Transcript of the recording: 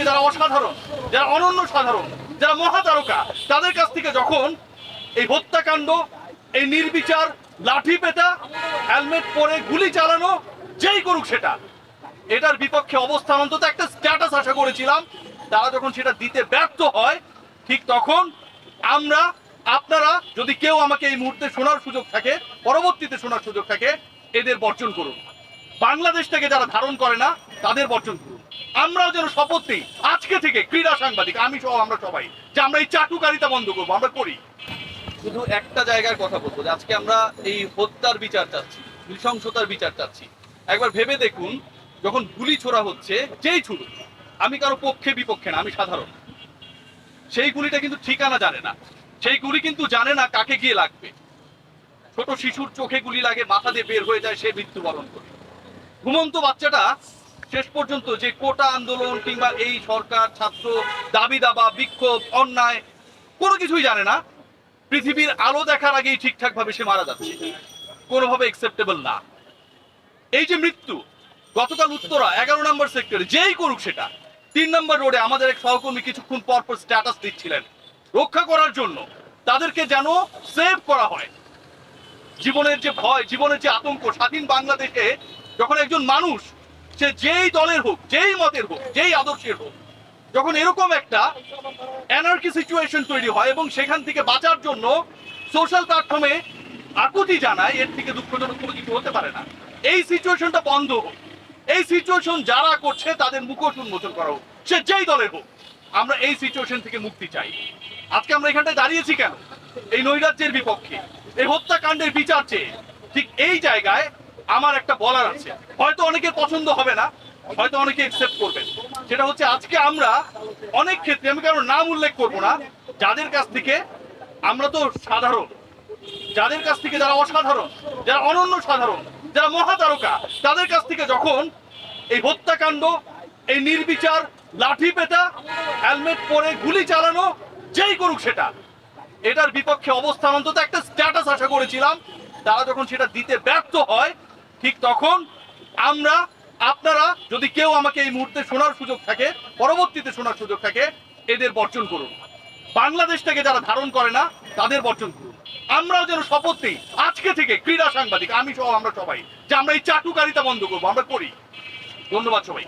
থেকে যারা অসাধারণ, যারা অনন্য সাধারণ, যারা মহাতারকা, তাদের কাছ থেকে যখন এই হত্যাকাণ্ড, এই নির্বিচার লাঠি পেটা, হেলমেট পরে গুলি চালানো, যেই করুক সেটা, এটার বিপক্ষে অবস্থান অন্তত একটা স্ট্যাটাস আশা করেছিলাম। তারা যখন সেটা দিতে ব্যর্থ হয়, ঠিক তখন আমরা, আপনারা, যদি কেউ আমাকে এই মুহূর্তে শোনার সুযোগ থাকে, পরবর্তীতে শোনার সুযোগ থাকে, এদের বর্জন করুন। বাংলাদেশটাকে যারা ধারণ করে না, তাদের বর্জন করুন। আমরাও যেন শপথ নিই। আজকে থেকে ক্রীড়া সাংবাদিক, আমি সহ আমরা সবাই, যে আমরা এই চাটুকারিতা বন্ধ করব, আমরা করি। শুধু একটা জায়গার কথা বলব আজকে আমরা এই হত্যার বিচার চাচ্ছি, নৃশংসতার বিচার চাচ্ছি। একবার ভেবে দেখুন, যখন গুলি ছোড়া হচ্ছে, যেই ছুড়ুক, আমি কারও পক্ষে বিপক্ষে না, আমি সাধারণ। সেই গুলিটা কিন্তু ঠিকানা জানে না। সেই গুলি কিন্তু জানে না কাকে গিয়ে লাগবে। ছোট শিশুর চোখে গুলি লাগে, মাথা দিয়ে বের হয়ে যায়, সে মৃত্যুবরণ করে। ঘুমন্ত বাচ্চাটা শেষ পর্যন্ত যে কোটা আন্দোলন কিংবা এই সরকার ছাত্র দাবি দাবা, বিক্ষোভ, অন্যায়, কোনো কিছুই জানে না। পৃথিবীর আলো দেখার আগেই ঠিকঠাক ভাবে সে মারা যাচ্ছে। কোনোভাবে একসেপ্টেবল না। এই যে মৃত্যু, গতকাল উত্তরা, এগারো নম্বর সেক্টরে যেই করুক সেটা। তিন নম্বর রোডে আমাদের এক সহকর্মী কিছুক্ষণ পর পর স্ট্যাটাস দিচ্ছিলেন। রক্ষা করার জন্য তাদেরকে যেন সেভ করা হয়। জীবনের যে ভয়, জীবনের যে আতঙ্ক, স্বাধীন বাংলাদেশে যখন একজন মানুষ সে যেই দলের হোক, যেই মতের হোক, যেই আদর্শের হোক, যখন এরকম একটা অ্যানার্কি সিচুয়েশন তৈরি হয় এবং সেখান থেকে বাঁচার জন্য সোশ্যাল প্ল্যাটফর্মে আকুতি জানায়, এর থেকে দুঃখজনক কোনো কিছু হতে পারে না। এই সিচুয়েশনটা বন্ধ হোক। এই সিচুয়েশন যারা করছে, তাদের মুখোশ উন্মোচন করা হোক। সে যেই দলের হোক, আমরা এই সিচুয়েশন থেকে মুক্তি চাই। আজকে আমরা এখানটায় দাঁড়িয়েছি কেন? এই নৈরাজ্যের বিপক্ষে। এই হত্যাকাণ্ডের বিচার চেয়ে। ঠিক এই জায়গায় আমার একটা বলার আছে। হয়তো অনেকের পছন্দ হবে না, হয়তো অনেকে একসেপ্ট করবেন সেটা হচ্ছে আজকে আমরা অনেক ক্ষেত্রে, আমি কারও নাম উল্লেখ করব না, যাদের কাছ থেকে আমরা তো সাধারণ, যাদের কাছ থেকে যারা অসাধারণ, যারা অনন্য সাধারণ, যারা মহাতারকা, তাদের কাছ থেকে যখন এই হত্যাকাণ্ড, এই নির্বিচার লাঠি পেটা, হেলমেট পরে গুলি চালানো, যেই করুক সেটা, এটার বিপক্ষে অবস্থান অন্তত একটা স্ট্যাটাস আশা করেছিলাম। তারা যখন সেটা দিতে ব্যর্থ হয় ঠিক তখন আমরা, আপনারা যদি কেউ আমাকে এই মুহূর্তে শোনার সুযোগ থাকে, পরবর্তীতে শোনার সুযোগ থাকে, এদের বর্জন করুন। বাংলাদেশটাকে যারা ধারণ করে না, তাদের বর্জন করুন। আমরাও যেন শপথ নিই। আজকে থেকে ক্রীড়া সাংবাদিক, আমি সহ আমরা সবাই, যে আমরা এই চাটুকারিতা বন্ধ করব, আমরা করি। ধন্যবাদ সবাই